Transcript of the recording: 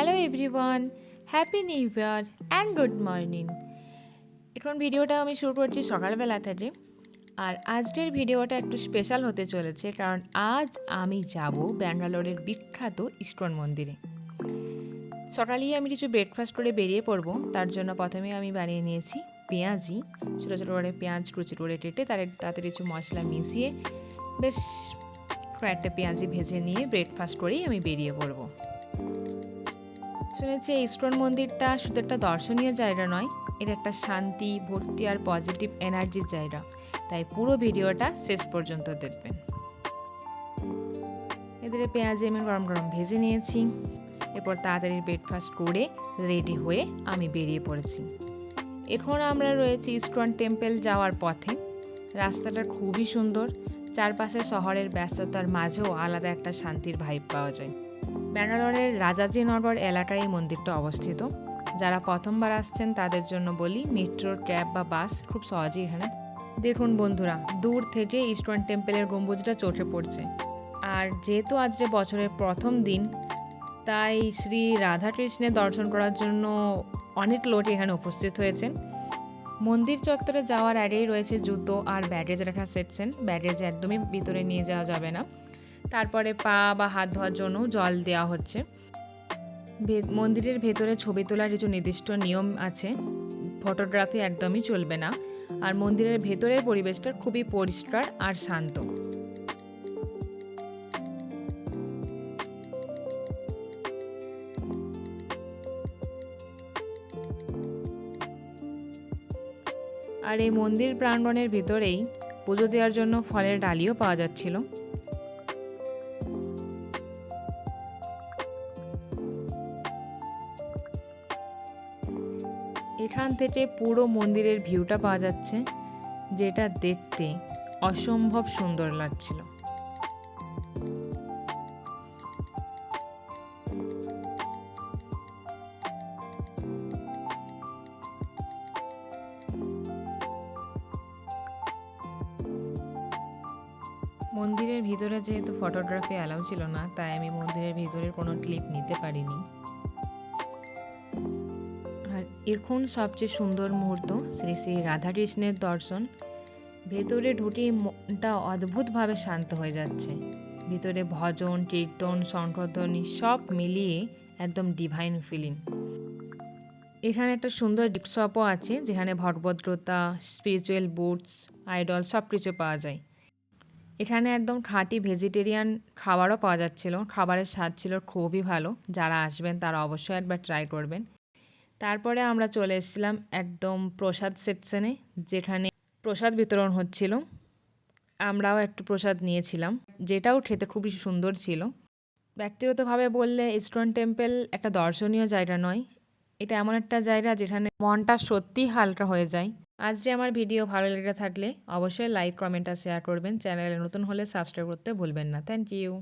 Hello everyone happy new year and good morning এখন ভিডিওটা আমি শুরু করছি সকালবেলা থেকে। আর আজকের ভিডিওটা একটু স্পেশাল হতে চলেছে কারণ আজ আমি যাব ব্যাঙ্গালোরের বিখ্যাত ইস্কন মন্দিরে। সকালেই আমি কিছু ব্রেকফাস্ট করে বেরিয়ে পড়ব। তার জন্য প্রথমে আমি বানিয়ে নিয়েছি পেঁয়াজি। ছোটো ছোটো করে পেঁয়াজ কুচি করে কেটে তার, তাতে কিছু মশলা মিশিয়ে বেশ কয়েকটা পেঁয়াজি ভেজে নিয়ে ব্রেকফাস্ট করেই আমি বেরিয়ে পড়ব। শুনেছি এই ইস্কন মন্দিরটা শুধু একটা দর্শনীয় জায়গা নয় এটা একটা শান্তি ভর্তি আর পজিটিভ এনার্জির জায়গা। তাই পুরো ভিডিওটা শেষ পর্যন্ত দেখবেন। এদের পেঁয়াজি আমি গরম গরম ভেজে নিয়েছি। এরপর তাড়াতাড়ি ব্রেকফাস্ট করে রেডি হয়ে আমি বেরিয়ে পড়েছি। এখন আমরা রয়েছি ইস্কন টেম্পল যাওয়ার পথে। রাস্তাটা খুবই সুন্দর। চারপাশে শহরের ব্যস্ততার মাঝেও আলাদা একটা শান্তির ভাইব পাওয়া যায়। ব্যাঙ্গালোরের রাজাজিনগর এলাকায় এই মন্দিরটা অবস্থিত। যারা প্রথমবার আসছেন, তাদের জন্য বলি মেট্রো, ক্যাব বা বাস খুব সহজেই এখানে দেখুন বন্ধুরা, দূর থেকে ইস্কন টেম্পলের গম্বুজটা চোখে পড়ছে। আর যেহেতু আজকে বছরের প্রথম দিন, তাই শ্রী রাধাকৃষ্ণের দর্শন করার জন্য অনেক লোক এখানে উপস্থিত হয়েছেন। মন্দির চত্বরে যাওয়ার আগেই রয়েছে জুতো আর ব্যাগেজ রাখার সেটছেন ব্যাগেজ একদমই ভিতরে নিয়ে যাওয়া যাবে না। তারপরে পা বা হাত ধোয়ার জন্য জল দেওয়া হচ্ছে। মন্দিরের ভেতরে ছবি তোলার কিছু নির্দিষ্ট নিয়ম আছে। ফটোগ্রাফি একদমই চলবে না। আর মন্দিরের ভেতরের পরিবেশটা খুবই পরিষ্কার আর শান্ত। আর এই মন্দির প্রাঙ্গণের ভিতরেই পুজো দেওয়ার জন্য ফলের ডালিও পাওয়া যাচ্ছিল। এখান থেকে পুরো মন্দিরের ভিউটা পাওয়া যাচ্ছে, যেটা দেখতে অসম্ভব সুন্দর লাগছিল। মন্দিরের ভিতরে যেহেতু ফটোগ্রাফি অ্যালাউ ছিল না, তাই আমি মন্দিরের ভিতরের কোনো ক্লিপ নিতে পারিনি। এখন সবচেয়ে সুন্দর মুহূর্ত, শ্রী শ্রী রাধাকৃষ্ণের দর্শন। ভেতরে ঢুকেই মনটা অদ্ভুতভাবে শান্ত হয়ে যাচ্ছে। ভিতরে ভজন, কীর্তন শঙ্করধ্বনি সব মিলিয়ে একদম ডিভাইন ফিলিং এখানে একটা সুন্দর গিফট শপও আছে, যেখানে ভগবদ্রতা স্পিরিচুয়াল বুটস আইডল সব কিছু পাওয়া যায়। এখানে একদম খাঁটি ভেজিটেরিয়ান খাবারও পাওয়া যাচ্ছিল। খাবারের স্বাদ ছিল খুবই ভালো। যারা আসবেন তারা অবশ্যই একবার ট্রাই করবেন। তারপরে আমরা চলে এসেছিলাম একদম প্রসাদ সেকশনে যেখানে প্রসাদ বিতরণ হচ্ছিল। আমরাও একটু প্রসাদ নিয়েছিলাম, যেটাও খেতে খুবই সুন্দর ছিল। ব্যক্তিগতভাবে বললে ইস্কন টেম্পল একটা দর্শনীয় জায়গা নয়। এটা এমন একটা জায়গা যেখানে মনটা সত্যিই হালকা হয়ে যায়। আজকে আমার ভিডিও ভালো লেগে থাকলে অবশ্যই লাইক, কমেন্ট আর শেয়ার করবেন। চ্যানেলে নতুন হলে সাবস্ক্রাইব করতে ভুলবেন না। Thank you